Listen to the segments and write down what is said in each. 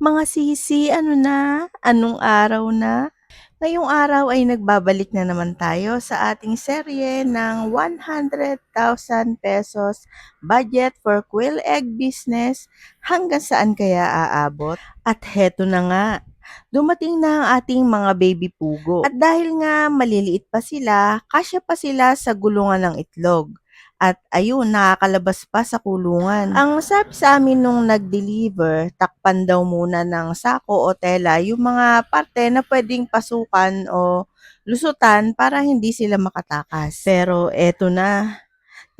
Mga sisi, ano na? Anong araw na? Ngayong araw ay nagbabalik na naman tayo sa ating serye ng 100,000 pesos budget for quail egg business. Hanggang saan kaya aabot? At heto na nga, dumating na ang ating mga baby pugo. At dahil nga maliliit pa sila, kasya pa sila sa gulungan ng itlog. At ayun, nakakalabas pa sa kulungan. Ang sabi sa amin nung nag-deliver, takpan daw muna ng sako o tela yung mga parte na pwedeng pasukan o lusutan para hindi sila makatakas. Pero eto na,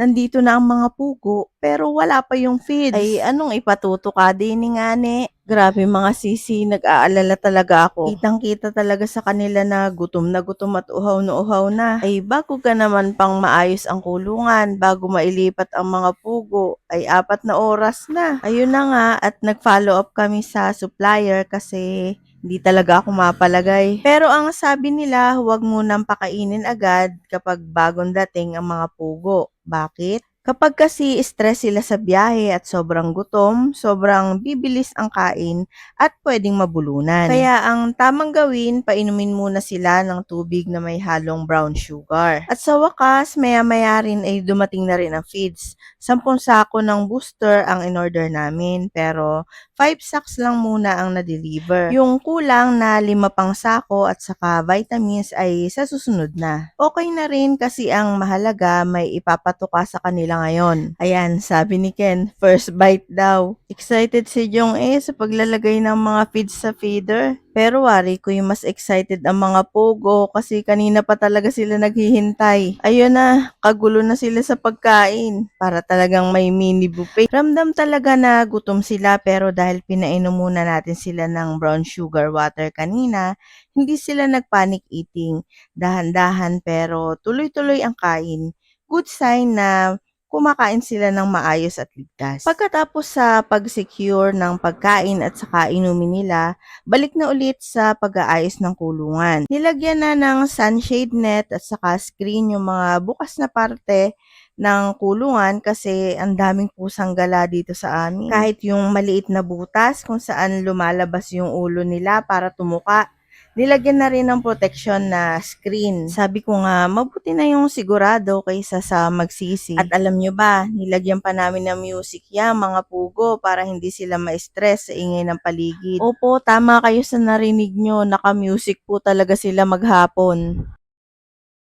nandito na ang mga pugo pero wala pa yung feeds. Ay anong ipatutuka din ni ngani? Grabe mga sisi, nag-aalala talaga ako. Kitang-kita talaga sa kanila na gutom na gutom at uhaw na uhaw na. Ay bago ka naman pang maayos ang kulungan, bago mailipat ang mga pugo, ay apat na oras na. Ayun na nga at nag-follow up kami sa supplier kasi hindi talaga ako mapalagay. Pero ang sabi nila, huwag munang pakainin agad kapag bagong dating ang mga pugo. Bakit? Kapag kasi stress sila sa biyahe at sobrang gutom, sobrang bibilis ang kain at pwedeng mabulunan. Kaya ang tamang gawin, painumin muna sila ng tubig na may halong brown sugar. At sa wakas, maya-maya rin ay dumating na rin ang feeds. Sampung sako ng booster ang in-order namin, pero 5 sacks lang muna ang na-deliver. Yung kulang na lima pang sako at saka vitamins ay sa susunod na. Okay na rin kasi ang mahalaga may ipapatuka sa kanila ngayon. Ayan, sabi ni Ken, first bite daw. Excited si Jong eh sa paglalagay ng mga feeds sa feeder. Pero wari ko yung mas excited ang mga pogo kasi kanina pa talaga sila naghihintay. Ayun na, kagulo na sila sa pagkain para talagang may mini buffet. Ramdam talaga na gutom sila pero dahil pinainom muna natin sila ng brown sugar water kanina, hindi sila nagpanic eating. Dahan-dahan pero tuloy-tuloy ang kain. Good sign na kumakain sila ng maayos at ligtas. Pagkatapos sa pag-secure ng pagkain at saka inumin nila, balik na ulit sa pag-aayos ng kulungan. Nilagyan na ng sunshade net at saka screen yung mga bukas na parte ng kulungan kasi ang daming pusang gala dito sa amin. Kahit yung maliit na butas kung saan lumalabas yung ulo nila para tumuka, nilagyan na rin ng protection na screen. Sabi ko nga, mabuti na yung sigurado kaysa sa magsisi. At alam nyo ba, nilagyan pa namin ng music yan, mga pugo, para hindi sila ma-stress sa ingay ng paligid. Opo, tama kayo sa narinig nyo, naka-music po talaga sila maghapon.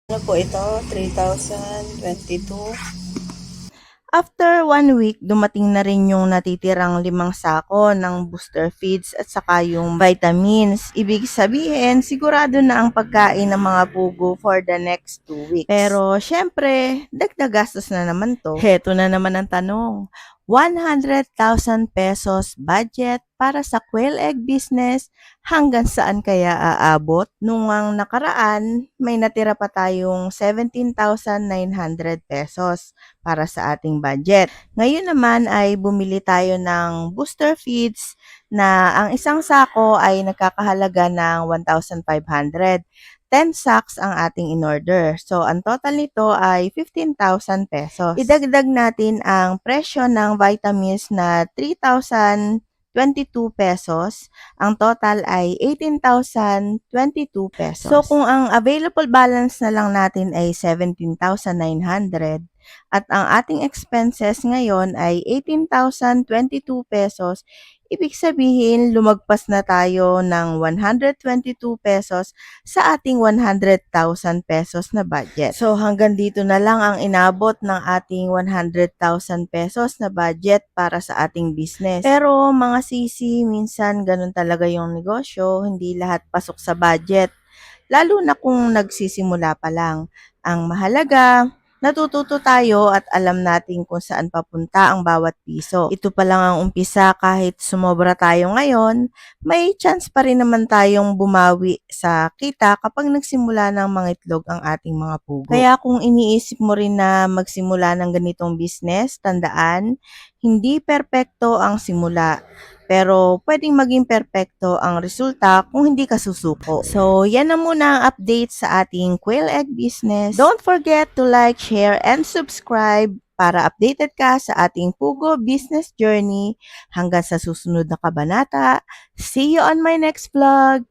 Ano po ito? 3,022. After one week, dumating na rin yung natitirang limang sako ng booster feeds at saka yung vitamins. Ibig sabihin, sigurado na ang pagkain ng mga pugo for the next two weeks. Pero, syempre, dagdag gastos na naman to. Heto na naman ang tanong. 100,000 pesos budget para sa quail egg business hanggang saan kaya aabot? Nung ang nakaraan, may natira pa tayong 17,900 pesos para sa ating budget. Ngayon naman ay bumili tayo ng booster feeds na ang isang sako ay nagkakahalaga ng 1,500. 10 sacks ang ating in-order. So, ang total nito ay 15,000 pesos. Idagdag natin ang presyo ng vitamins na 3,022 pesos. Ang total ay 18,022 pesos. So, kung ang available balance na lang natin ay 17,900 at ang ating expenses ngayon ay 18,022 pesos, ibig sabihin lumagpas na tayo ng 122 pesos sa ating 100,000 pesos na budget. So hanggang dito na lang ang inabot ng ating 100,000 pesos na budget para sa ating business. Pero mga sisi, minsan ganun talaga yung negosyo, hindi lahat pasok sa budget. Lalo na kung nagsisimula pa lang. Ang mahalaga, natututo tayo at alam natin kung saan papunta ang bawat piso. Ito pa lang ang umpisa kahit sumobra tayo ngayon, may chance pa rin naman tayong bumawi sa kita kapag nagsimula ng mga itlog ang ating mga pugo. Kaya kung iniisip mo rin na magsimula ng ganitong business, tandaan, hindi perpekto ang simula. Pero pwedeng maging perpekto ang resulta kung hindi ka susuko. So, yan na muna ang update sa ating quail egg business. Don't forget to like, share, and subscribe para updated ka sa ating Pugo Business Journey. Hanggang sa susunod na kabanata. See you on my next vlog!